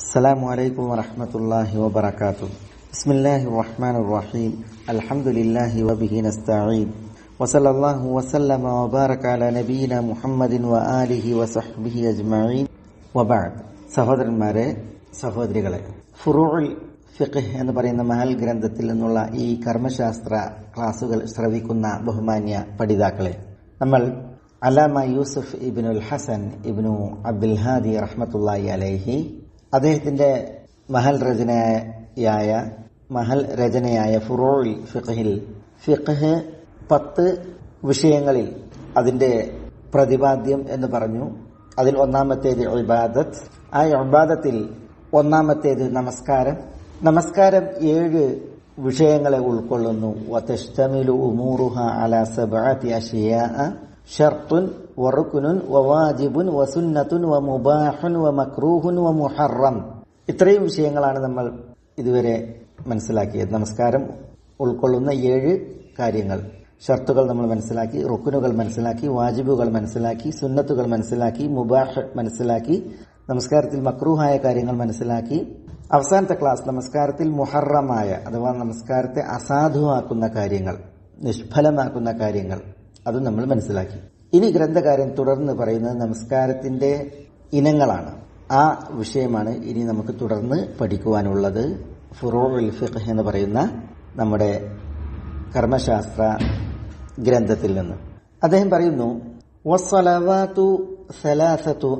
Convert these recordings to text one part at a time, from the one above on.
السلام عليكم ورحمة الله وبركاته بسم الله الرحمن الرحيم الحمد لله وبه نستعين وصلى الله وسلم وبارك على نبينا محمد وآله وصحبه أجمعين وبعد സഹോദരന്മാരെ സഹോദരികളെ ഫുറൂൽ ഫിഖ് എന്ന് പറയുന്ന മഹൽ ഗ്രന്ഥത്തിൽ നിന്നുള്ള ഈ കർമ്മശാസ്ത്ര ക്ലാസുകൾ ശ്രവിക്കുന്ന ബഹുമാന്യ പഠിതാക്കളെ നമ്മൾ അലാമ യൂസുഫ് ഇബിനുൽ ഹസൻ ഇബിനു അബ്ദുൽ ഹാദി റഹ്മത്തുള്ളാഹി അലൈഹി അദ്ദേഹത്തിന്റെ മഹൽ രചനയായ മഹൽ രചനയായ ഫുറോൾ ഫിഖഹിൽ ഫിഖഹ് പത്ത് വിഷയങ്ങളിൽ അതിന്റെ പ്രതിപാദ്യം എന്ന് പറഞ്ഞു. അതിൽ ഒന്നാമത്തേത് ഇബാദത്ത്. ആ ഇബാദത്തിൽ ഒന്നാമത്തേത് നമസ്കാരം. നമസ്കാരം ഏഴ് വിഷയങ്ങളെ ഉൾക്കൊള്ളുന്നു. ഷർത്തുൻ വറുക്കുനുൻ വവാജിബുൻ വസുന്നത്തുൻ വമുബാഹുൻ വ വമുഹറം ഇത്രയും വിഷയങ്ങളാണ് നമ്മൾ ഇതുവരെ മനസ്സിലാക്കിയത്. നമസ്കാരം. ഉൾക്കൊള്ളുന്ന ഏഴ് കാര്യങ്ങൾ. ഷർത്തുകൾ നമ്മൾ മനസ്സിലാക്കി റുക്കുനുകൾ മനസ്സിലാക്കി വാജിബുകൾ മനസ്സിലാക്കി സുന്നത്തുകൾ മനസ്സിലാക്കി മുബാഹ് മനസ്സിലാക്കി നമസ്കാരത്തിൽ മക്രൂഹായ കാര്യങ്ങൾ മനസ്സിലാക്കി. അവസാനത്തെ ക്ലാസ് നമസ്കാരത്തിൽ മുഹറമായ അഥവാ നമസ്കാരത്തെ അസാധുവാക്കുന്ന കാര്യങ്ങൾ നിഷ്ഫലമാക്കുന്ന കാര്യങ്ങൾ. അതും നമ്മൾ മനസ്സിലാക്കി. ഇനി ഗ്രന്ഥകാരൻ തുടർന്ന് പറയുന്നത് നമസ്കാരത്തിന്റെ ഇനങ്ങളാണ്. ആ വിഷയമാണ് ഇനി നമുക്ക് തുടർന്ന് പഠിക്കുവാനുള്ളത്. ഫുറോർ ഫിഖ് എന്ന് പറയുന്ന നമ്മുടെ കർമ്മശാസ്ത്ര ഗ്രന്ഥത്തിൽ നിന്ന്. അദ്ദേഹം പറയുന്നു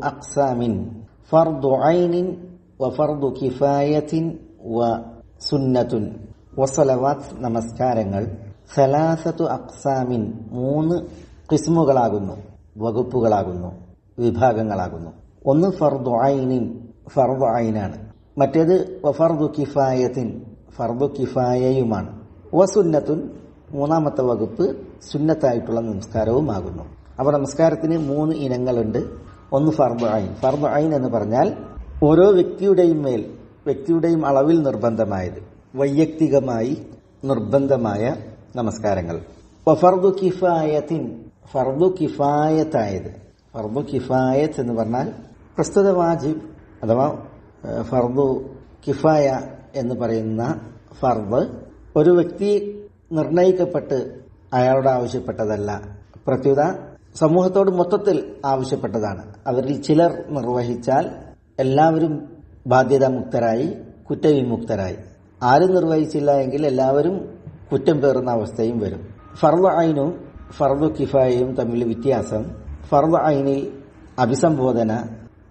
അക്സാമിൻ ഫർദു ഐനിൻ വഫർദു കിഫായത്തിൻ വ സുന്നത്തുൻ. വസ്സലവാത്ത് നമസ്കാരങ്ങൾ സലാസത്തു അക്സാമിൻ മൂന്ന് കിസ്മുകളാകുന്നു വകുപ്പുകളാകുന്നു വിഭാഗങ്ങളാകുന്നു. ഒന്ന് ഫർദു ഐനിൻ ഫർദു ഐനാണ്. മറ്റേത് വഫർദു കിഫായത്തിൻ ഫർദു കിഫായയുമാണ്. വസുന്നത്തുൻ മൂന്നാമത്തെ വകുപ്പ് സുന്നത്തായിട്ടുള്ള നമസ്കാരവുമാകുന്നു അപ്പോൾ നമസ്കാരത്തിന് മൂന്ന് ഇനങ്ങളുണ്ട്. ഒന്ന് ഫർദു ഐൻ. ഫർദു ഐൻ എന്ന് പറഞ്ഞാൽ ഓരോ വ്യക്തിയുടെയും മേൽ വ്യക്തിയുടെയും അളവിൽ നിർബന്ധമായത് വൈയക്തികമായി നിർബന്ധമായ നമസ്കാരങ്ങൾ. ഫർദു കിഫായത്തിൻ ഫർദു കിഫായത്തായത്. ഫർദു കിഫായത്ത് എന്ന് പറഞ്ഞാൽ പ്രസ്തുത വാജിബ് അഥവാ ഫർദു കിഫായ എന്ന് പറയുന്ന ഫർദ് ഒരു വ്യക്തി നിർണയിക്കപ്പെട്ട് അയാളോട് ആവശ്യപ്പെട്ടതല്ല. പ്രത്യുത സമൂഹത്തോട് മൊത്തത്തിൽ ആവശ്യപ്പെട്ടതാണ്. അവരിൽ ചിലർ നിർവഹിച്ചാൽ എല്ലാവരും ബാധ്യതാമുക്തരായി കുറ്റവിമുക്തരായി. ആരും നിർവഹിച്ചില്ല എങ്കിൽ എല്ലാവരും കുറ്റം പേറുന്ന അവസ്ഥയും വരും. ഫർദ് ഐനും ഫർദ് കിഫായയും തമ്മിൽ വ്യത്യാസം. ഫർദ് ഐനിൽ അഭിസംബോധന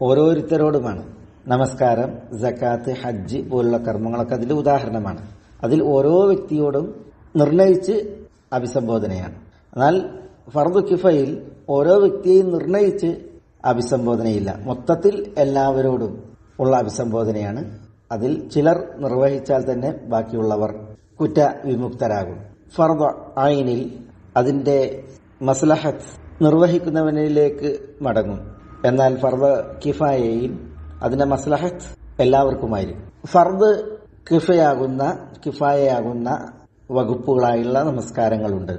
ഓരോരുത്തരോടുമാണ്. നമസ്കാരം ജക്കാത്ത് ഹജ്ജ് പോലുള്ള കർമ്മങ്ങളൊക്കെ അതിൽ ഉദാഹരണമാണ്. അതിൽ ഓരോ വ്യക്തിയോടും നിർണയിച്ച് അഭിസംബോധനയാണ്. എന്നാൽ ഫർദ് കിഫയിൽ ഓരോ വ്യക്തിയെയും നിർണയിച്ച് അഭിസംബോധനയില്ല. മൊത്തത്തിൽ എല്ലാവരോടും ഉള്ള അഭിസംബോധനയാണ്. അതിൽ ചിലർ നിർവഹിച്ചാൽ തന്നെ ബാക്കിയുള്ളവർ കുറ്റ വിമുക്തരാകും ഫർദ ആയിനിൽ അതിന്റെ മസ്ലഹത്ത് നിർവഹിക്കുന്നവനിലേക്ക് മടങ്ങും. എന്നാൽ ഫർദ് കിഫായയിൽ അതിന്റെ മസ്ലഹത്ത് എല്ലാവർക്കുമായിരിക്കും. ഫർദ് കിഫയാകുന്ന കിഫായയാകുന്ന വകുപ്പുകളായുള്ള നമസ്കാരങ്ങളുണ്ട്.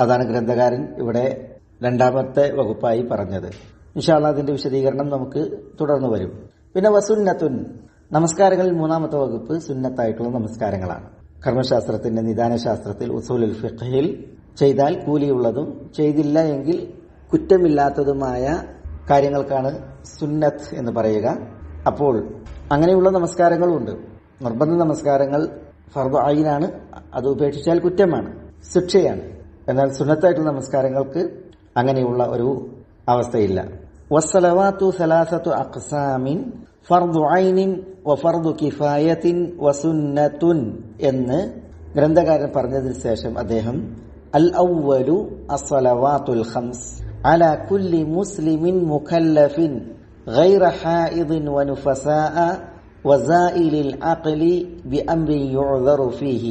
അതാണ് ഗ്രന്ഥകാരൻ ഇവിടെ രണ്ടാമത്തെ വകുപ്പായി പറഞ്ഞത്. ഇൻഷാല്ല അതിന്റെ വിശദീകരണം നമുക്ക് തുടർന്ന് വരും. പിന്നെ വസുന്നത്തുൻ. നമസ്കാരങ്ങളിൽ മൂന്നാമത്തെ വകുപ്പ് സുന്നത്തായിട്ടുള്ള നമസ്കാരങ്ങളാണ്. കർമ്മശാസ്ത്രത്തിന്റെ നിദാനശാസ്ത്രത്തിൽ ഉസൂലുൽ ഫിഖിൽ ചെയ്താൽ കൂലിയുള്ളതും ചെയ്തില്ല എങ്കിൽ കുറ്റമില്ലാത്തതുമായ കാര്യങ്ങൾക്കാണ് സുന്നത്ത് എന്ന് പറയുക. അപ്പോൾ അങ്ങനെയുള്ള നമസ്കാരങ്ങളുണ്ട്. നിർബന്ധ നമസ്കാരങ്ങൾ ഫർദ് ഐനാണ് അത് ഉപേക്ഷിച്ചാൽ കുറ്റമാണ് ശിക്ഷയാണ്. എന്നാൽ സുന്നത്തായിട്ടുള്ള നമസ്കാരങ്ങൾക്ക് അങ്ങനെയുള്ള ഒരു അവസ്ഥയില്ല. വസ്സലവാത്തു സലാസത്തു അഖ്സാമിൻ ഫർദ് ഐനിൻ വഫർദു കിഫായത്തിൻ വസുന്നത്തുൻ എന്ന് ഗ്രന്ഥകാരൻ പറഞ്ഞതിന് ശേഷം അദ്ദേഹം അൽ ഔവലു അസ്സലവാത്തുൽ ഖംസ് على كل مسلم مكلف غير حائض ونفساء وزائل العقل بأمر يعذر فيه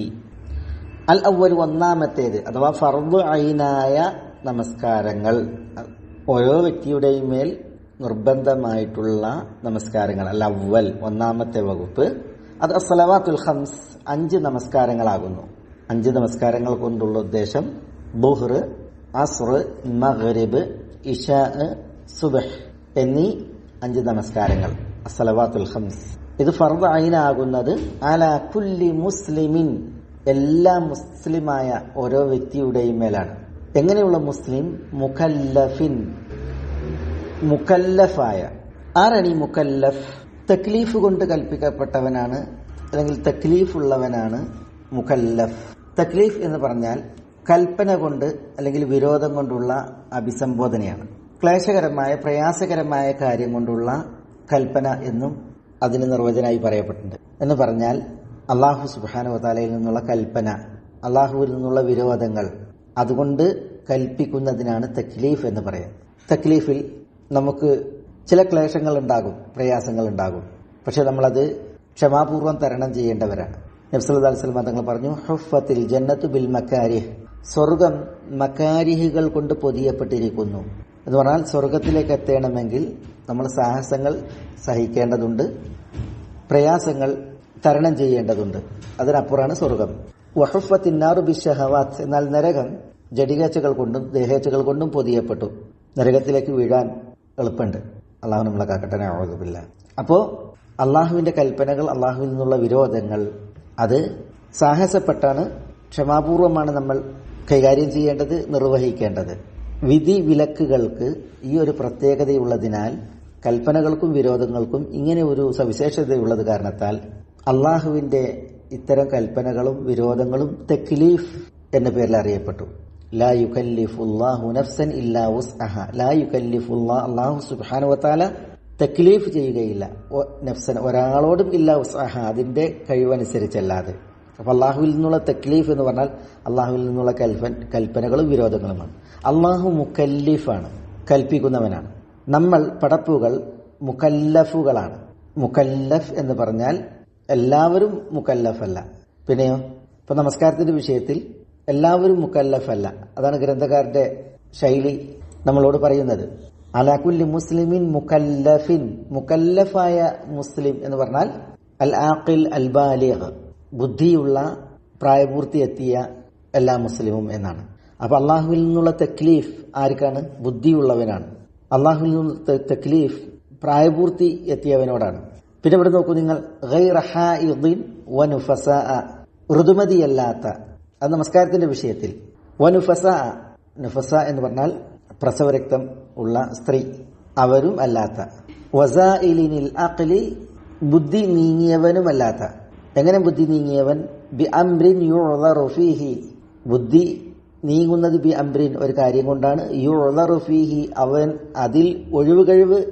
അൽ അവൽ ഒന്നാമത്തേത് അഥവാ ഫർദു ഐനായ നമസ്കാരങ്ങൾ ഓരോ വ്യക്തിയുടെയും മേൽ നിർബന്ധമായിട്ടുള്ള നമസ്കാരങ്ങൾ. അല്ല അവൽ ഒന്നാമത്തെ വകുപ്പ്. അത് അസലവാത്തുൽ ഹംസ് അഞ്ച് നമസ്കാരങ്ങളാകുന്നു. അഞ്ച് നമസ്കാരങ്ങൾ കൊണ്ടുള്ള ഉദ്ദേശം ബുഹ്ർ അസ്ർ മഗ്രിബ് ഇഷ സുബഹ് എന്നീ അഞ്ച് നമസ്കാരങ്ങൾ. അസലവാത്തുൽ ഹംസ് ഇത് ഫർദ് ഐനാകുന്നത് അല കുല്ലി മുസ്ലിമിൻ. എല്ലാ മുസ്ലിമായ ഓരോ വ്യക്തിയുടെയും മേലാണ്. എങ്ങനെയുള്ള മുസ്ലിം? മുഖല്ലഫിൻ. മുക്കല്ലഫായ. ആരാണ് ഈ മുക്കല്ലഫ്? തക്ലീഫ് കൊണ്ട് കൽപ്പിക്കപ്പെട്ടവനാണ് അല്ലെങ്കിൽ തക്ലീഫ് ഉള്ളവനാണ് മുക്കല്ലഫ്. തക്ലീഫ് എന്ന് പറഞ്ഞാൽ കൽപ്പന കൊണ്ട് അല്ലെങ്കിൽ വിരോധം കൊണ്ടുള്ള അഭിസംബോധനയാണ്. ക്ലേശകരമായ പ്രയാസകരമായ കാര്യം കൊണ്ടുള്ള കൽപ്പന എന്നും അതിന് നിർവചനമായി പറയപ്പെട്ടിട്ടുണ്ട്. എന്ന് പറഞ്ഞാൽ അള്ളാഹു സുബാനുവതാലയിൽ നിന്നുള്ള കൽപ്പന അള്ളാഹുവിൽ നിന്നുള്ള വിരോധങ്ങൾ അതുകൊണ്ട് കൽപ്പിക്കുന്നതിനാണ് തക്ലീഫ് എന്ന് പറയാം തക്ലീഫിൽ നമുക്ക് ചില ക്ലേശങ്ങൾ ഉണ്ടാകും പ്രയാസങ്ങൾ ഉണ്ടാകും പക്ഷെ നമ്മളത് ക്ഷമാപൂർവം തരണം ചെയ്യേണ്ടവരാണ്. നബ്സല്ലാ അലിസ്ലം തങ്ങൾ പറഞ്ഞു ഹുഫത്തിൽ ജന്നത്തു ബിൽ മക്കാരിഹ്. സ്വർഗം മക്കാരിഹികൾ കൊണ്ട് പൊതിയപ്പെട്ടിരിക്കുന്നു. എന്ന് പറഞ്ഞാൽ സ്വർഗത്തിലേക്ക് എത്തണമെങ്കിൽ നമ്മൾ സാഹസങ്ങൾ സഹിക്കേണ്ടതുണ്ട് പ്രയാസങ്ങൾ തരണം ചെയ്യേണ്ടതുണ്ട്. അതിനപ്പുറമാണ് സ്വർഗം. വഹുഫത്തിന്നാറു ബിഷഹവാത്ത് എന്നാൽ നരകം ജഡികേച്ചകൾ കൊണ്ടും ദേഹേച്ചകൾ കൊണ്ടും പൊതിയപ്പെട്ടു. നരകത്തിലേക്ക് വീഴാൻ എളുപ്പമുണ്ട്. അള്ളാഹു നമ്മളെ കാക്കട്ടെ ആവുന്നില്ല അപ്പോൾ അള്ളാഹുവിന്റെ കൽപ്പനകൾ അള്ളാഹുവിൽ നിന്നുള്ള വിരോധങ്ങൾ അത് സാഹസപ്പെട്ടാണ് ക്ഷമാപൂർവമാണ് നമ്മൾ കൈകാര്യം ചെയ്യേണ്ടത് നിർവഹിക്കേണ്ടത്. വിധി വിലക്കുകൾക്ക് ഈ ഒരു പ്രത്യേകതയുള്ളതിനാൽ കൽപ്പനകൾക്കും വിരോധങ്ങൾക്കും ഇങ്ങനെ ഒരു സവിശേഷതയുള്ളത് കാരണത്താൽ അള്ളാഹുവിന്റെ ഇത്തരം കൽപ്പനകളും വിരോധങ്ങളും തെക്ലീഫ് എന്ന പേരിൽ അറിയപ്പെട്ടു. നഫ്സൻ ഇല്ലാ തക്ലീഫ് ചെയ്യുകയില്ല. നഫ്സൻ ഒരാളോടും ഇല്ല ഉസ്അഹ അതിന്റെ കഴിവനുസരിച്ചല്ലാതെ. അപ്പൊ അള്ളാഹുവിൽ നിന്നുള്ള തക്ലീഫ് എന്ന് പറഞ്ഞാൽ അള്ളാഹുവിൽ നിന്നുള്ള കൽപ്പൻ കൽപ്പനകളും വിരോധങ്ങളുമാണ്. അള്ളാഹു മുക്കല്ലിഫാണ് കൽപ്പിക്കുന്നവനാണ്. നമ്മൾ പടപ്പുകൾ മുക്കല്ലഫുകളാണ് മുക്കല്ലഫ് എന്ന് പറഞ്ഞാൽ എല്ലാവരും മുക്കല്ലഫല്ല പിന്നെയോ? ഇപ്പൊ നമസ്കാരത്തിന്റെ വിഷയത്തിൽ എല്ലാവരും മുക്കല്ലഫല്ല. അതാണ് ഗ്രന്ഥകാരന്റെ ശൈലി നമ്മളോട് പറയുന്നത്. അലാക്കുല്ലി മുസ്ലിമിൻ മുക്കല്ലഫിൻ. മുക്കല്ലഫായ മുസ്ലിം എന്ന് പറഞ്ഞാൽ അൽ ആഖിൽ അൽ ബാലിഗ്. ബുദ്ധിയുള്ള പ്രായപൂർത്തി എത്തിയ എല്ലാ മുസ്ലിമും എന്നാണ്. അപ്പൊ അള്ളാഹുവിൽ നിന്നുള്ള തെക്ലീഫ് ആർക്കാണ്? ബുദ്ധിയുള്ളവനാണ്. അള്ളാഹുവിൽ നിന്നുള്ള തെക്ലീഫ് പ്രായപൂർത്തി എത്തിയവനോടാണ്. പിന്നെ ഇവിടെ നോക്കൂ നിങ്ങൾ. ഋതുമതിയല്ലാത്ത അത് നമസ്കാരത്തിന്റെ വിഷയത്തിൽ. വനുഫസ നുഫസ എന്ന് പറഞ്ഞാൽ പ്രസവരക്തം ഉള്ള സ്ത്രീ. അവരും അല്ലാത്ത. വസാഇലിനിൽ അഖ്ലി ബുദ്ധി നീങ്ങിയവനുമല്ലാത്ത. എങ്ങനെ ബുദ്ധി നീങ്ങിയവൻ? ബി അംറിൻ യുഅ്ദറു ഫീഹി. ബുദ്ധി നീങ്ങുന്നത് ബി അംറിൻ ഒരു കാര്യം കൊണ്ടാണ്. യുഅ്ദറു ഫീഹി അവൻ അതിൽ ഒഴിവ് കഴിവ്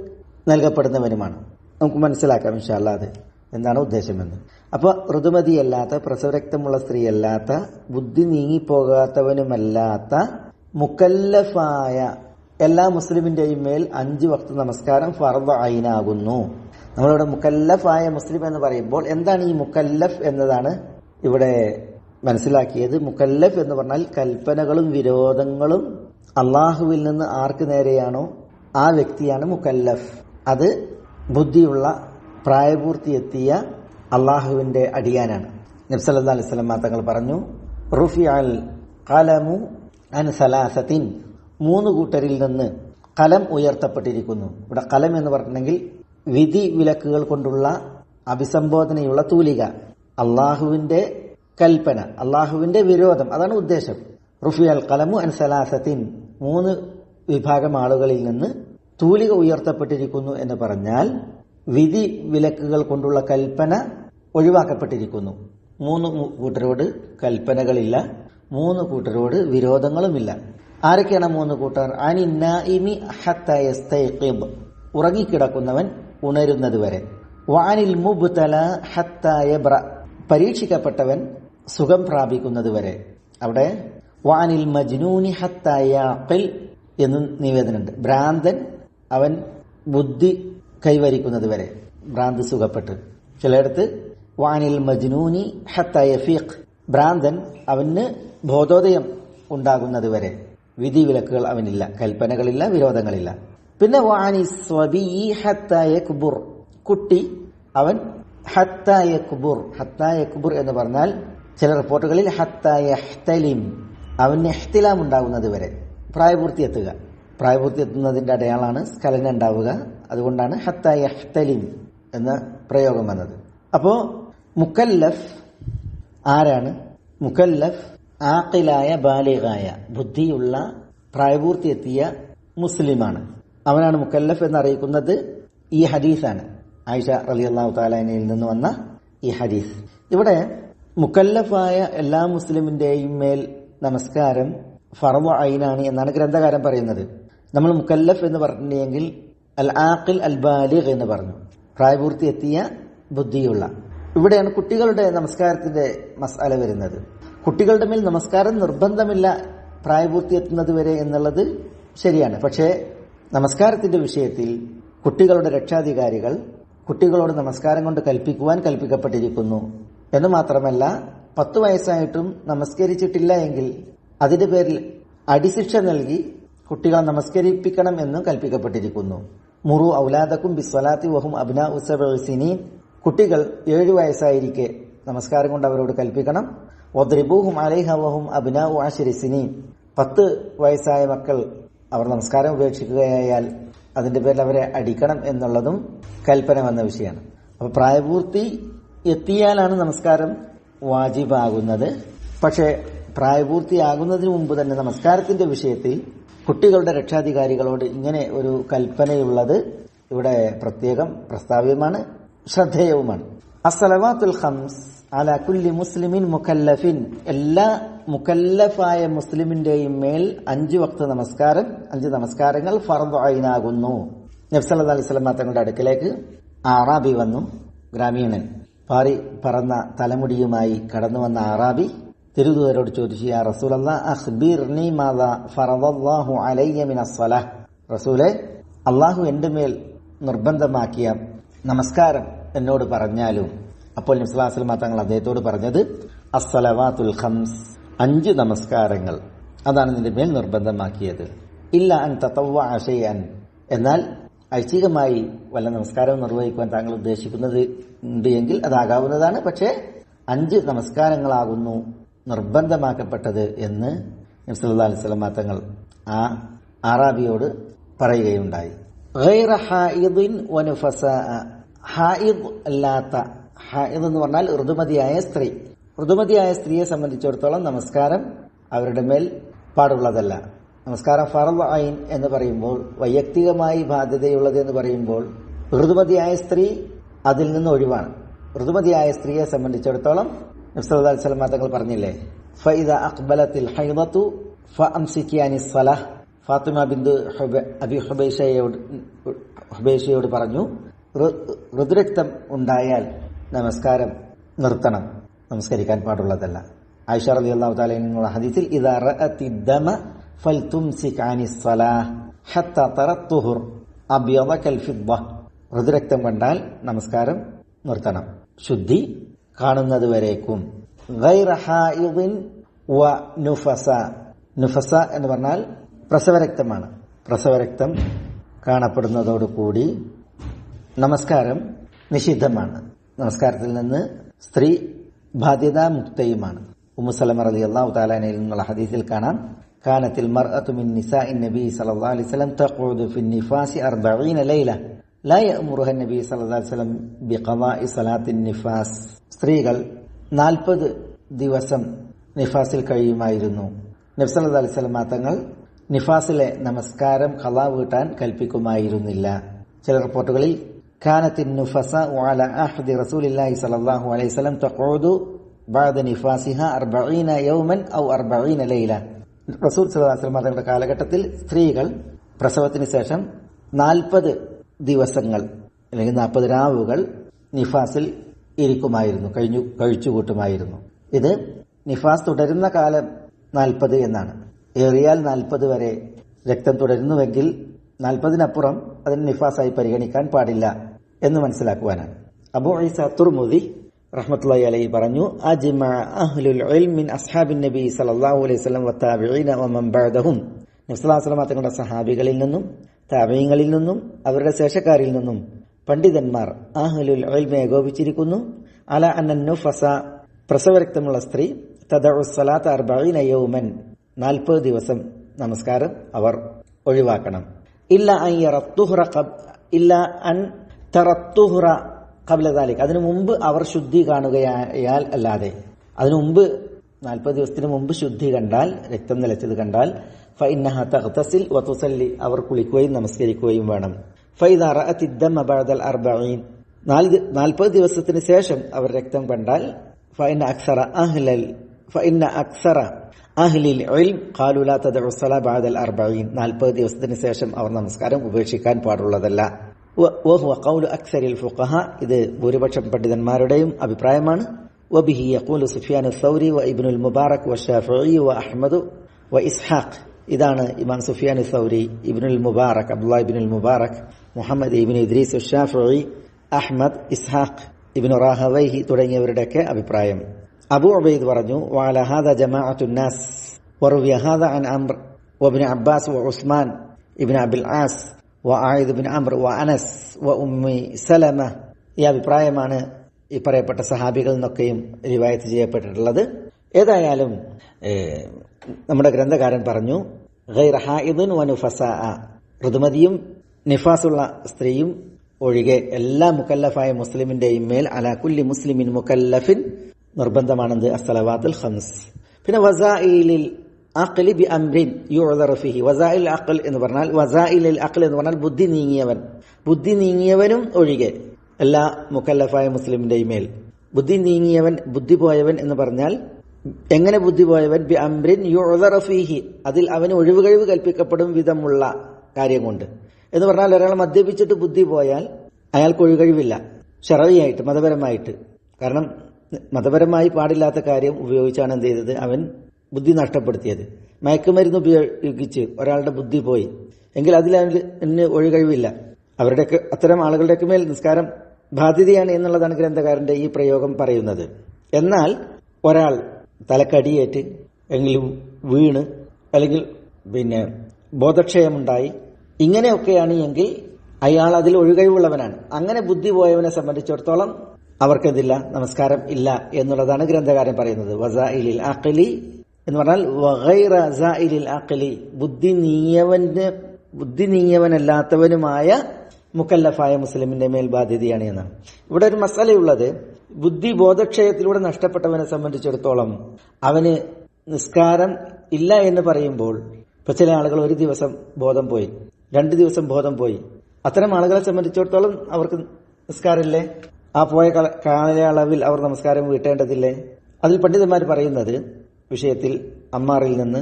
നൽകപ്പെടുന്നവനുമാണ്. നമുക്ക് മനസ്സിലാക്കാം ഇൻഷാല്ല അത്. എന്താണ് ഉദ്ദേശമെന്ന്. അപ്പൊ ഋതുമതിയല്ലാത്ത പ്രസവരക്തമുള്ള സ്ത്രീയല്ലാത്ത ബുദ്ധി നീങ്ങിപ്പോകാത്തവനുമല്ലാത്ത മുക്കല്ലഫായ എല്ലാ മുസ്ലിമിന്റെയും മേൽ അഞ്ച് വക്ത നമസ്കാരം ഫർദ് ആയിനാകുന്നു. നമ്മളിവിടെ മുക്കല്ലഫായ മുസ്ലിം എന്ന് പറയുമ്പോൾ എന്താണ് ഈ മുക്കല്ലഫ് എന്നതാണ് ഇവിടെ മനസ്സിലാക്കിയത്. മുക്കല്ലഫ് എന്ന് പറഞ്ഞാൽ കൽപ്പനകളും വിരോധങ്ങളും അള്ളാഹുവിൽ നിന്ന് ആർക്ക് നേരെയാണോ ആ വ്യക്തിയാണ് മുക്കല്ലഫ്. അത് ബുദ്ധിയുള്ള പ്രായപൂർത്തിയെത്തിയ അള്ളാഹുവിന്റെ അടിയാനാണ്. നബ്സല്ലാ അലൈഹി സ്വലം തങ്ങൾ പറഞ്ഞു റുഫി അൽ കലമു അൻ മൂന്ന് കൂട്ടരിൽ നിന്ന് കലം ഉയർത്തപ്പെട്ടിരിക്കുന്നു. ഇവിടെ കലം എന്ന് പറഞ്ഞിട്ടുണ്ടെങ്കിൽ വിധി വിലക്കുകൾ കൊണ്ടുള്ള അഭിസംബോധനയുള്ള തൂലിക അള്ളാഹുവിന്റെ കൽപ്പന അള്ളാഹുവിന്റെ വിരോധം. അതാണ് ഉദ്ദേശം. റുഫി അൽ കലമു അൻ സലാസത്തിൻ. മൂന്ന് വിഭാഗം ആളുകളിൽ നിന്ന് തൂലിക ഉയർത്തപ്പെട്ടിരിക്കുന്നു എന്ന് പറഞ്ഞാൽ വിധി വിലക്കുകൾ കൊണ്ടുള്ള കൽപ്പന ഒഴിവാക്കപ്പെട്ടിരിക്കുന്നു. മൂന്ന് കൂട്ടരോട് കൽപ്പനകളില്ല. മൂന്ന് കൂട്ടരോട് വിരോധങ്ങളുമില്ല. ആരൊക്കെയാണ് മൂന്ന് കൂട്ടർ? അനി നായിമി ഹത്ത യസ്തൈഖിബ് ഉറങ്ങിക്കിടക്കുന്നവൻ ഉണരുന്നത് വരെ വാനിൽ മുബ്തല ഹത്ത യബ്ര പരീക്ഷിക്കപ്പെട്ടവൻ സുഖം പ്രാപിക്കുന്നത് വരെ അവിടെ വാനിൽ മജ്നൂനി ഹത്തായ എന്ന് നിവേദനമുണ്ട്. ഭ്രാന്തൻ അവൻ ബുദ്ധി കൈവരിക്കുന്നത് വരെ. ഭ്രാന്ത് സുഖപ്പെട്ട്. ചിലയിടത്ത് വാനിൽ മജ്നൂനി ഹത്തയഫീഖ് ഭ്രാന്തൻ അവന് ബോധോദയം ഉണ്ടാകുന്നത് വരെ. വിധി വിലക്കുകൾ അവനില്ല കൽപ്പനകളില്ല വിരോധങ്ങളില്ല. പിന്നെ വാനി സ്വബീ ഹത്ത കുബുർ കുട്ടി അവൻ ഹത്ത കുബുർ ഹത്ത കുബുർ എന്ന് പറഞ്ഞാൽ ചില റിപ്പോർട്ടുകളിൽ ഹത്ത യഹ്തലിം അവന് എഹ്തിലാം ഉണ്ടാകുന്നത് വരെ. പ്രായപൂർത്തി എത്തുക പ്രായപൂർത്തി എത്തുന്നതിന്റെ അടയാളാണ് സ്ഖലനം ഉണ്ടാവുക. അതുകൊണ്ടാണ് ഹത്ത യഹ്തലിം എന്ന് പ്രയോഗം വന്നത്. അപ്പോ മുക്കല്ലഫ് ആരാണ്? മുക്കല്ലഫ് ആക്കിലായ ബാലികായ ബുദ്ധിയുള്ള പ്രായപൂർത്തിയെത്തിയ മുസ്ലിമാണ്. അവനാണ് മുക്കല്ലഫ് എന്നറിയിക്കുന്നത് ഈ ഹദീസാണ്. ആയിഷ റലി അള്ളാഹു താലാനയിൽ നിന്ന് വന്ന ഈ ഹദീസ്. ഇവിടെ മുക്കല്ലഫായ എല്ലാ മുസ്ലിമിന്റെയും മേൽ നമസ്കാരം ഫറവ ഐനാണ് എന്നാണ് ഗ്രന്ഥകാരൻ പറയുന്നത്. നമ്മൾ മുക്കല്ലഫ് എന്ന് പറഞ്ഞിട്ടുണ്ടെങ്കിൽ അൽ ആഖിൽ അൽ ബാലിഖ് എന്ന് പറഞ്ഞു. പ്രായപൂർത്തി എത്തിയ ബുദ്ധിയുള്ള. ഇവിടെയാണ് കുട്ടികളുടെ നമസ്കാരത്തിന്റെ മസാല വരുന്നത്. കുട്ടികളുടെ മേൽ നമസ്കാരം നിർബന്ധമില്ല പ്രായപൂർത്തി എത്തുന്നത് വരെ എന്നുള്ളത് ശരിയാണ്. പക്ഷേ നമസ്കാരത്തിന്റെ വിഷയത്തിൽ കുട്ടികളുടെ രക്ഷാധികാരികൾ കുട്ടികളോട് നമസ്കാരം കൊണ്ട് കൽപ്പിക്കുവാൻ കൽപ്പിക്കപ്പെട്ടിരിക്കുന്നു. എന്ന് മാത്രമല്ല പത്ത് വയസ്സായിട്ടും നമസ്കരിച്ചിട്ടില്ല എങ്കിൽ അതിന്റെ പേരിൽ അടിശിക്ഷ നൽകി കുട്ടികളെ നമസ്കരിപ്പിക്കണം എന്നും കൽപ്പിക്കപ്പെട്ടിരിക്കുന്നു. മുറു ഔലാദക്കും ബിസ്വലാത്തി വഹും അബ്ന ഉസബിനി കുട്ടികൾ ഏഴു വയസ്സായിരിക്കെ നമസ്കാരം കൊണ്ട് അവരോട് കൽപ്പിക്കണം. ഒദ്രിബൂഹും അലൈഹ വഹും അബ്ന ഉഷിനി പത്ത് വയസ്സായ മക്കൾ അവർ നമസ്കാരം ഉപേക്ഷിക്കുകയായാൽ അതിന്റെ പേരിൽ അവരെ അടിക്കണം എന്നുള്ളതും കൽപ്പന വന്ന വിഷയമാണ്. അപ്പൊ പ്രായപൂർത്തി എത്തിയാലാണ് നമസ്കാരം വാജിബാകുന്നത്. പക്ഷേ പ്രായപൂർത്തിയാകുന്നതിന് മുമ്പ് തന്നെ നമസ്കാരത്തിന്റെ വിഷയത്തിൽ കുട്ടികളുടെ രക്ഷാധികാരികളോട് ഇങ്ങനെ ഒരു കൽപ്പനയുള്ളത് ഇവിടെ പ്രത്യേകം പ്രസ്താവ്യമാണ് ശ്രദ്ധേയവുമാണ്. അസലവാത്തുൽ ഹംസ് അല കുല്ലി മുസ്ലിമിൻ മുക്കല്ലഫിൻ എല്ലാ മുക്കല്ലഫായ മുസ്ലിമിന്റെയും മേൽ അഞ്ച് വക്ത നമസ്കാരം അഞ്ച് നമസ്കാരങ്ങൾ ഫർദ് ഐനാകുന്നു നബ്സല്ലാ അലൈഹി തങ്ങളുടെ അടുക്കിലേക്ക് ആറാബി വന്നു. ഗ്രാമീണൻ പാറി പറന്ന തലമുടിയുമായി കടന്നു വന്ന ആറാബി തിരുദൂതരോട് ചോദിച്ചു യാ റസൂലല്ലാ അഖ്ബിർനി അലയ്യ അള്ളാഹു എന്റെ മേൽ നിർബന്ധമാക്കിയ നമസ്കാരം എന്നോട് പറഞ്ഞാലും അപ്പോൾ നിസ്ലാസ്ലമ തങ്ങൾ അദ്ദേഹത്തോട് പറഞ്ഞത് അസ്സലവാത്തുൽ ഖംസ് അഞ്ച് നമസ്കാരങ്ങൾ അതാണ് നിന്റെ മേൽ നിർബന്ധമാക്കിയത്. ഇല്ല അൻ തത്തവ അഷയാൻ എന്നാൽ ഐച്ഛികമായി വല്ല നമസ്കാരം നിർവഹിക്കുവാൻ താങ്കൾ ഉദ്ദേശിക്കുന്നത് ഉണ്ട് എങ്കിൽ അതാകാവുന്നതാണ് പക്ഷേ അഞ്ച് നമസ്കാരങ്ങളാകുന്നു നിർബന്ധമാക്കപ്പെട്ടത് എന്ന് നബ്സല്ലാ അലൈഹി സ്വലമ തങ്ങൾ ആ ആറാബിയോട് പറയുകയുണ്ടായി. അല്ലാത്ത ഹായിദ് എന്ന് പറഞ്ഞാൽ ഋതുമതിയായ സ്ത്രീ. ഋതുമതിയായ സ്ത്രീയെ സംബന്ധിച്ചിടത്തോളം നമസ്കാരം അവരുടെ മേൽ പാടുള്ളതല്ല. നമസ്കാരം ഫറദ് ഐൻ എന്ന് പറയുമ്പോൾ വൈയക്തികമായി ബാധ്യതയുള്ളത് എന്ന് പറയുമ്പോൾ ഋതുമതിയായ സ്ത്രീ അതിൽ നിന്ന് ഒഴിവാണ്. ഋതുമതിയായ സ്ത്രീയെ സംബന്ധിച്ചിടത്തോളം തങ്ങൾ പറഞ്ഞില്ലേ? ഫൈദ അക്ബലത്തിൽ ഹൈദത്തു ഫ അംസിക്കാനി ഫാത്തിമ ബിന്ദു അബി ഹുബൈഷയോട് ഹുബൈഷയോട് പറഞ്ഞു ഋതുരക്തം ഉണ്ടായാൽ നമസ്കാരം നിർത്തണം. നമസ്കരിക്കാൻ പാടുള്ളതല്ല. ആയിഷ റലി അള്ളാഹു താലുള്ള ഹദീസിൽ ഋതുരക്തം കണ്ടാൽ നമസ്കാരം നിർത്തണം. ശുദ്ധി കാണുന്നതുവരേക്കും വരേക്കും. വ നുഫസ. നുഫസ എന്ന് പറഞ്ഞാൽ പ്രസവരക്തമാണ്. പ്രസവരക്തം കാണപ്പെടുന്നതോടുകൂടി നമസ്കാരം നിഷിദ്ധമാണ്. നമസ്കാരത്തിൽ നിന്ന് സ്ത്രീ ബാധ്യതാ മുക്തയുമാണ് ഉമ്മുസലം അലി അള്ളാഹു താലാനയിൽ നിന്നുള്ള ഹദീസിൽ കാണാം. കാനത്തിൽ മർഅത്തു മിൻ നിസാഇ നബി സല്ലല്ലാഹു അലൈഹി വസല്ലം തഖൂദു ഫി നിഫാസി 40 ലൈല. ലാ യഅമുറുഹ നബി സല്ലല്ലാഹു അലൈഹി വസല്ലം ബിഖദാഇ സലാത്തിൻ നിഫാസ് സ്ത്രീകൾ നാൽപ്പത് ദിവസം നിഫാസിൽ കഴിയുമായിരുന്നു. നബ്സല്ലാ അലിസ്ലമ തങ്ങൾ നിഫാസിലെ നമസ്കാരം ഖലാ വീട്ടാൻ കൽപ്പിക്കുമായിരുന്നില്ല. ചില റിപ്പോർട്ടുകളിൽ കാനത്തിൻ നുഫസ വാല അഹദി റസൂലില്ലാഹി സലല്ലാഹു അലൈഹി സ്വലം തഖൂദു ബാദ് നിഫാസിഹ അർബീന യൗമൻ ഔ അർബീന ലൈല. റസൂൽ സലഹുസ്ലം തങ്ങളുടെ കാലഘട്ടത്തിൽ സ്ത്രീകൾ പ്രസവത്തിന് ശേഷം നാൽപ്പത് ദിവസങ്ങൾ അല്ലെങ്കിൽ നാൽപ്പത് രാവുകൾ നിഫാസിൽ ഇരിക്കുമായിരുന്നു കഴിഞ്ഞു കഴിച്ചുകൂട്ടുമായിരുന്നു. ഇത് നിഫാസ് തുടരുന്ന കാലം നാൽപ്പത് എന്നാണ്. ഏറിയാൽ നാൽപ്പത് വരെ രക്തം തുടരുന്നുവെങ്കിൽ നാൽപ്പതിനപ്പുറം അതിന് നിഫാസായി പരിഗണിക്കാൻ പാടില്ല എന്ന് മനസ്സിലാക്കുവാനാണ്. അബു ഐസ തുർമുദി റഹ്മത്തുള്ളാഹി അലൈഹി പറഞ്ഞു അജ്മഅ അഹ്ലുൽ അസ്ഹാബിൻ നബി അലൈഹി വസല്ലം വമൻ ബഅദഹും. നബി അലൈഹി തങ്ങളുടെ സഹാബികളിൽ നിന്നും താബീങ്ങളിൽ നിന്നും അവരുടെ ശേഷക്കാരിൽ നിന്നും പണ്ഡിതന്മാർ ആഹ്ലുൽ ഇൽം ഏകോപിച്ചിരിക്കുന്നു. അല അന്ന ഫസ പ്രസവരക്തമുള്ള സ്ത്രീ തദഉ സ്വലാത്ത അർബഈന യൗമൻ 40 ദിവസം നമസ്കാരം അവർ ഒഴിവാക്കണം. ഇല്ല ഇല്ല അൻ തറത്തുഹുറ കബലതാലിക് അതിനു മുമ്പ് അവർ ശുദ്ധി കാണുകയാൽ അല്ലാതെ. അതിനു മുമ്പ് നാൽപ്പത് ദിവസത്തിന് മുമ്പ് ശുദ്ധി കണ്ടാൽ രക്തം നിലച്ചത് കണ്ടാൽ ഫൈനഹ തഖ്തസിൽ വതുസല്ലി അവർ കുളിക്കുകയും നമസ്കരിക്കുകയും വേണം. ഫൈദ റഅത്തി الدم بعد الأربعين നാൽപ്പത് ദിവസത്തിന് ശേഷം അവർ രക്തം കണ്ടാൽ ഫൈന അക്സറ അഹ്ലൽ ഫൈന അക്സറ അഹ്ലിൽ ഇൽം ഖാലു ലാ തദഉ الصلاة بعد الأربعين നാൽപ്പത് ദിവസത്തിന് ശേഷം അവർ നമസ്കാരം ഉപേക്ഷിക്കാൻ പാടുള്ളതല്ല വഹുവ ഖൗലു അക്സരിൽ ഫുഖഹ ഇത് ഭൂരിപക്ഷം പണ്ഡിതന്മാരുടെയും അഭിപ്രായമാണ് وبه يقول سفيان الثوري وابن المبارك والشافعي وأحمد وإسحاق ഇതാണ് ഇമാം സുഫിയാൻ സൗരി ഇബ്നുൽ മുബാറക് അബ്ദുള്ള ഇബ്നുൽ മുബാറക് മുഹമ്മദ് ഇബ്നു ഇദ്രീസ് ഷാഫി അഹ്മദ് ഇസ്ഹാഖ് ഇബിൻ റാഹവൈഹി തുടങ്ങിയവരുടെയൊക്കെ അഭിപ്രായം. അബു ഉബൈദ് പറഞ്ഞു വഅല ഹാദ ജമാഅത്തുൻ നാസ് വറുവിയ ഹാദ അൻ അംർ വബ്നു അബ്ബാസ് ഉസ്മാൻ ഇബ്നു അബിൽ ആസ് വആയിദ് ബിൻ അംർ വ ഉമ്മി സലമ. ഈ അഭിപ്രായമാണ് ഈ പറയപ്പെട്ട സഹാബികളിൽ നിന്നൊക്കെയും റിവായത്ത് ചെയ്യപ്പെട്ടിട്ടുള്ളത്. ഏതായാലും നമ്മുടെ ഗ്രന്ഥകാരൻ പറഞ്ഞു ഗൈർ ഹായിദുൻ വനുഫസ ഋതുമതിയും നിഫാസുള്ള സ്ത്രീയും ഒഴികെ എല്ലാ മുക്കല്ലഫായ മുസ്ലിമിന്റെയും മേൽ അല കുല്ലി മുസ്ലിമിൻ മുക്കല്ലഫിൻ നിർബന്ധമാണെന്ന് അസ്സലവാത്തുൽ ഹംസ് പിന്നെ വസായിലിൽ അഖ്ലി ബി അംരിൻ യു റഫിഹി വസായിൽ അഖൽ എന്ന് പറഞ്ഞാൽ വസായിലിൽ അഖൽ എന്ന് പറഞ്ഞാൽ ബുദ്ധി നീങ്ങിയവൻ. ബുദ്ധി നീങ്ങിയവനും ഒഴികെ എല്ലാ മുക്കല്ലഫായ മുസ്ലിമിന്റെയും മേൽ. ബുദ്ധി നീങ്ങിയവൻ ബുദ്ധി പോയവൻ എന്ന് പറഞ്ഞാൽ എങ്ങനെ ബുദ്ധി പോയവൻ? ബി അംരിൻ യു റഫിഹി അതിൽ അവന് ഒഴിവുകഴിവ് കൽപ്പിക്കപ്പെടും വിധമുള്ള കാര്യം കൊണ്ട് എന്ന് പറഞ്ഞാൽ ഒരാൾ മദ്യപിച്ചിട്ട് ബുദ്ധി പോയാൽ അയാൾക്ക് ഒഴികഴിവില്ല. ഷറവിയായിട്ട് മതപരമായിട്ട്. കാരണം മതപരമായി പാടില്ലാത്ത കാര്യം ഉപയോഗിച്ചാണ് എന്ത് ചെയ്തത്? അവൻ ബുദ്ധി നഷ്ടപ്പെടുത്തിയത്. മയക്കുമരുന്ന് ഉപയോഗിച്ച് ഒരാളുടെ ബുദ്ധി പോയി. എങ്കിൽ അതിൽ അവന് ഒഴികഴിവില്ല. അവരുടെയൊക്കെ അത്തരം ആളുകളുടെയൊക്കെ മേൽ നിസ്കാരം ബാധ്യതയാണ് എന്നുള്ളതാണ് ഗ്രന്ഥകാരന്റെ ഈ പ്രയോഗം പറയുന്നത്. എന്നാൽ ഒരാൾ തലക്കടിയേറ്റ് എങ്കിലും വീണ് അല്ലെങ്കിൽ പിന്നെ ബോധക്ഷയമുണ്ടായി ഇങ്ങനെയൊക്കെയാണ് എങ്കിൽ അയാൾ അതിൽ ഒഴുകഴിവുള്ളവനാണ്. അങ്ങനെ ബുദ്ധി പോയവനെ സംബന്ധിച്ചിടത്തോളം അവർക്കെതില്ല നമസ്കാരം ഇല്ല എന്നുള്ളതാണ് ഗ്രന്ഥകാരൻ പറയുന്നത്. വസായിലിൽ അഖലി എന്ന് പറഞ്ഞാൽ വഗൈറസായിലിൽ അഖലി. ബുദ്ധി നീയവന് ബുദ്ധി നീയവനല്ലാത്തവനുമായ മുക്കല്ലഫായ മുസ്ലിമിന്റെ മേൽ ബാധ്യതയാണ് എന്നാണ്. ഇവിടെ ഒരു മസാലയുള്ളത്. ബുദ്ധി ബോധക്ഷയത്തിലൂടെ നഷ്ടപ്പെട്ടവനെ സംബന്ധിച്ചിടത്തോളം അവന് നിസ്കാരം ഇല്ല എന്ന് പറയുമ്പോൾ ഇപ്പൊ ചില ആളുകൾ ഒരു ദിവസം ബോധം പോയി. രണ്ട് ദിവസം ബോധം പോയി. അത്തരം ആളുകളെ സംബന്ധിച്ചിടത്തോളം അവർക്ക് നിസ്കാരമില്ലേ? ആ പോയ കാലയളവിൽ അവർ നമസ്കാരം വീട്ടേണ്ടതില്ലേ? അതിൽ പണ്ഡിതന്മാർ പറയുന്നത് വിഷയത്തിൽ അമ്മാറിൽ നിന്ന്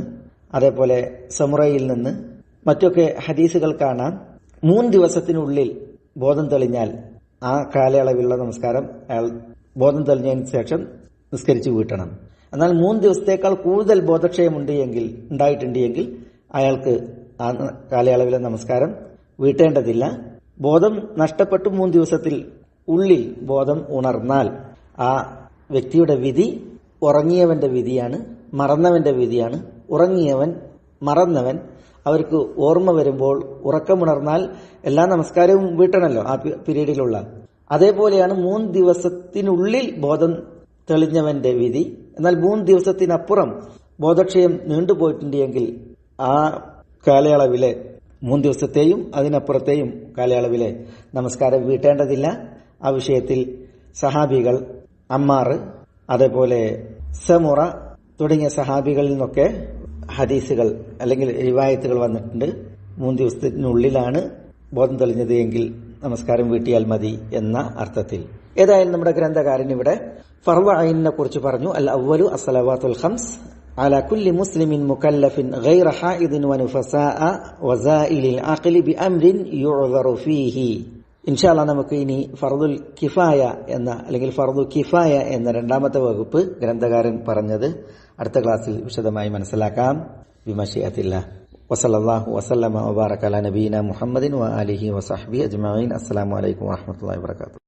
അതേപോലെ സമുറയിൽ നിന്ന് മറ്റൊക്കെ ഹദീസുകൾ കാണാൻ മൂന്ന് ദിവസത്തിനുള്ളിൽ ബോധം തെളിഞ്ഞാൽ ആ കാലയളവിലുള്ള നമസ്കാരം അയാൾ ബോധം തെളിഞ്ഞതിന് ശേഷം നിസ്കരിച്ചു വീട്ടണം. എന്നാൽ മൂന്ന് ദിവസത്തേക്കാൾ കൂടുതൽ ബോധക്ഷയമുണ്ട് എങ്കിൽ ഉണ്ടായിട്ടുണ്ട് എങ്കിൽ അയാൾക്ക് ആ കാലയളവിലെ നമസ്കാരം. വീട്ടേണ്ടതില്ല. ബോധം നഷ്ടപ്പെട്ടു മൂന്ന് ദിവസത്തിൽ ഉള്ളിൽ ബോധം ഉണർന്നാൽ ആ വ്യക്തിയുടെ വിധി ഉറങ്ങിയവന്റെ വിധിയാണ് മറന്നവന്റെ വിധിയാണ്. ഉറങ്ങിയവൻ മറന്നവൻ അവർക്ക് ഓർമ്മ വരുമ്പോൾ ഉറക്കമുണർന്നാൽ എല്ലാ നമസ്കാരവും വീട്ടണല്ലോ ആ പീരീഡിലുള്ള. അതേപോലെയാണ് മൂന്ന് ദിവസത്തിനുള്ളിൽ ബോധം തെളിഞ്ഞവന്റെ വിധി. എന്നാൽ മൂന്ന് ദിവസത്തിനപ്പുറം ബോധക്ഷയം നീണ്ടുപോയിട്ടുണ്ടെങ്കിൽ ആ കാലയളവിലെ മൂന്ന് ദിവസത്തെയും അതിനപ്പുറത്തെയും കാലയളവിലെ നമസ്കാരം വീട്ടേണ്ടതില്ല. ആ വിഷയത്തിൽ സഹാബികൾ അമ്മാർ അതേപോലെ സമുറ തുടങ്ങിയ സഹാബികളിൽ നിന്നൊക്കെ ഹദീസുകൾ അല്ലെങ്കിൽ റിവായത്തുകൾ വന്നിട്ടുണ്ട്. മൂന്ന് ദിവസത്തിനുള്ളിലാണ് ബോധം തെളിഞ്ഞത് എങ്കിൽ നമസ്കാരം വീട്ടിയാൽ മതി എന്ന അർത്ഥത്തിൽ. ഏതായാലും നമ്മുടെ ഗ്രന്ഥകാരൻ ഇവിടെ ഫർവ അയിനെ കുറിച്ച് പറഞ്ഞു. അൽ അവലു അസലവാത്തുൽ ഖംസ് على كل مسلم مكلف غير حائض ونفساء وزائل العقل بأمر يعذر فيه ഇൻഷാല്ല നമുക്ക് ഇനി ഫർദുൽ കിഫായ എന്ന അല്ലെങ്കിൽ ഫർദു കിഫായ എന്ന രണ്ടാമത്തെ വകുപ്പ് ഗ്രന്ഥകാരൻ പറഞ്ഞത് അടുത്ത ക്ലാസ്സിൽ വിശദമായി മനസ്സിലാക്കാം വിമഷിയത്തില്ല വസല്ലാഹു വസല്ലമ വബാറക് അല നബീന മുഹമ്മദിൻ വ അലിഹി വസഹബി അജ്മീൻ അസ്സലാമു അലൈക്കും വാഹമത്തല്ലാ വാത്തു